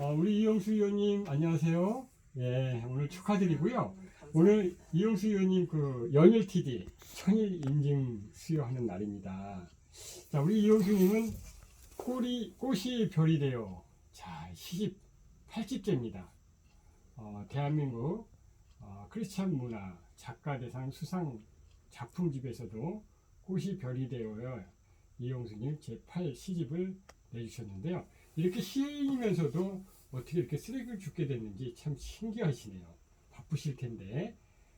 어, 우리 이영수 의원님 안녕하세요. 예, 오늘 축하드리고요. 오늘 이영수 의원님 그 연일 TD 천일 인증 수여하는 날입니다. 자, 우리 이영수님은 꽃이 꽃이 별이 되어 자 시집 8집째입니다. 어, 대한민국 어, 크리스찬 문화 작가대상 수상 작품집에서도 꽃이 별이 되어요. 이용수님 제8 시집을 내주셨는데요. 이렇게 시인이면서도 어떻게 이렇게 쓰레기를 줍게 됐는지 참 신기하시네요. 바쁘실 텐데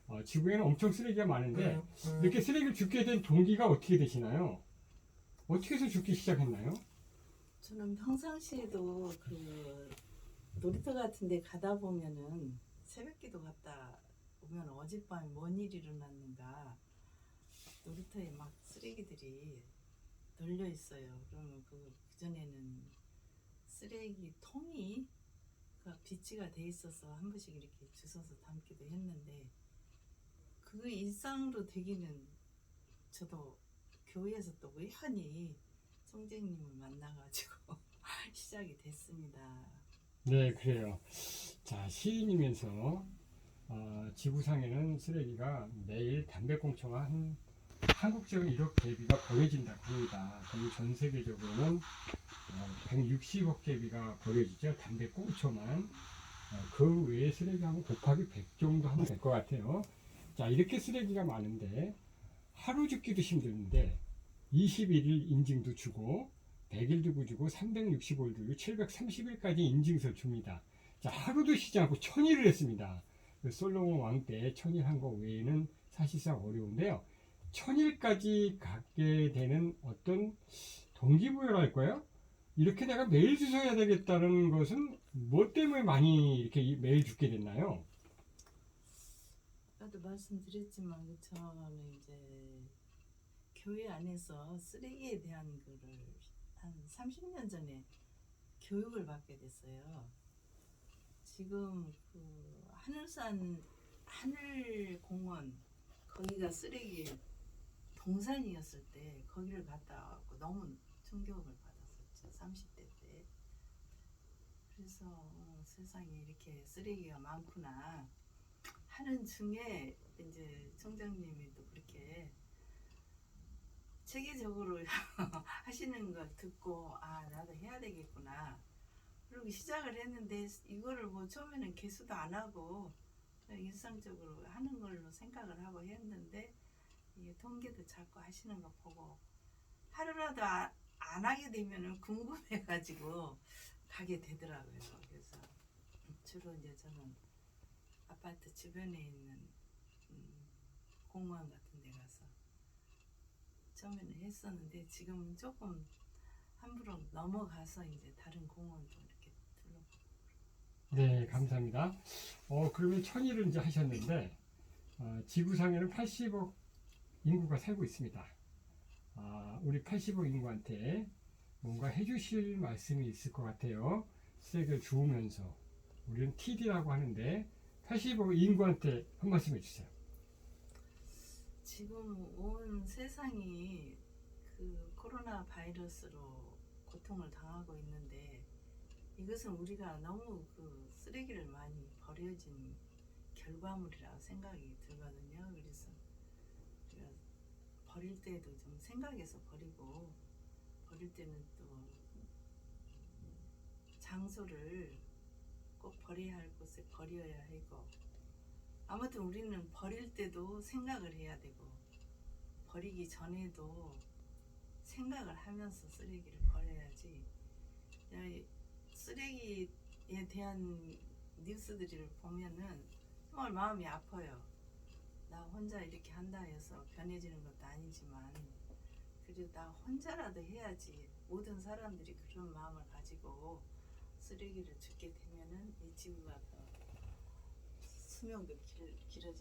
어, 지구에는 엄청 쓰레기가 많은데 이렇게 쓰레기를 줍게 된 동기가 어떻게 되시나요? 어떻게 해서 줍기 시작했나요? 저는 평상시에도 그 놀이터 같은 데 가다 보면은 새벽기도 갔다 오면 어젯밤에 뭔 일이 일어났는가 놀이터에 막 쓰레기들이 널려 있어요. 그러면 그 그전에는 쓰레기 통이 그 비치가 돼 있어서 한 번씩 이렇게 주워서 담기도 했는데 그 일상으로 되기는 저도 교회에서 또 우연히 성재님을 만나가지고 시작이 됐습니다. 네, 그래요. 자, 시인이면서 어, 지구상에는 쓰레기가 매일 담배꽁초가 한 한국적인 1억 개비가 버려진다고 합니다. 전 세계적으로는 어, 160억 개비가 버려지죠. 담배 꽁초만. 어, 그 외에 쓰레기하고 곱하기 100 정도 하면 될 것 같아요. 자, 이렇게 쓰레기가 많은데 하루 죽기도 힘든데 21일 인증도 주고 100일도 주고 365일도 주고 730일까지 인증서 줍니다. 자, 하루도 쉬지 않고 천일을 했습니다. 그 솔로몬 왕 때 천일 한 거 외에는 사실상 어려운데요. 천일까지 갖게 되는 어떤 동기부여랄까요? 이렇게 내가 매일 주워야 되겠다는 것은 뭐 때문에 많이 이렇게 매일 죽게 됐나요? 아까도 말씀드렸지만 그 저는 이제 교회 안에서 쓰레기에 대한 거를 한 30년 전에 교육을 받게 됐어요. 지금 그 하늘산 하늘 공원 거기가 쓰레기 동산이었을 때 거기를 갔다 와고 너무 충격을. 30대 때. 그래서 어, 세상에 이렇게 쓰레기가 많구나. 하는 중에 이제 청장님이 또 그렇게 체계적으로 하시는 거 듣고 아 나도 해야 되겠구나 그리고 시작을 했는데 이거를 뭐 처음에는 개수도 안 하고 일상적으로 하는 걸로 생각을 하고 했는데 이게 통계도 자꾸 하시는 거 보고 하루라도 아- 안 하게 되면은 궁금해가지고 가게 되더라고요 그래서 주로 이제 저는 아파트 주변에 있는 음, 공원 같은 데 가서 처음에는 했었는데 지금은 조금 함부로 넘어가서 이제 다른 공원도 이렇게 둘러보고 네, 감사합니다. 어, 그러면 천일을 이제 하셨는데, 어, 지구상에는 80억 인구가 살고 있습니다. 아, 우리 80억 인구한테 뭔가 해주실 말씀이 있을 것 같아요. 쓰레기를 주우면서. 우리는 TD라고 하는데, 80억 인구한테 한 말씀 해주세요. 지금 온 세상이 그 코로나 바이러스로 고통을 당하고 있는데 이것은 우리가 너무 그 쓰레기를 많이 버려진 결과물이라고 생각이 들거든요. 그래서 버릴 때도 좀 생각해서 버리고 버릴 때는 또 장소를 꼭 버려야 할 곳에 버려야 하고 아무튼 우리는 버릴 때도 생각을 해야 되고 버리기 전에도 생각을 하면서 쓰레기를 버려야지 쓰레기에 대한 뉴스들을 보면은 정말 마음이 아파요. 나 혼자 이렇게 한다 해서 변해지는 것도 아니지만 그래도 나 혼자라도 해야지 모든 사람들이 그런 마음을 가지고 쓰레기를 줍게 되면은 이 지구가 더 수명도 길, 길어질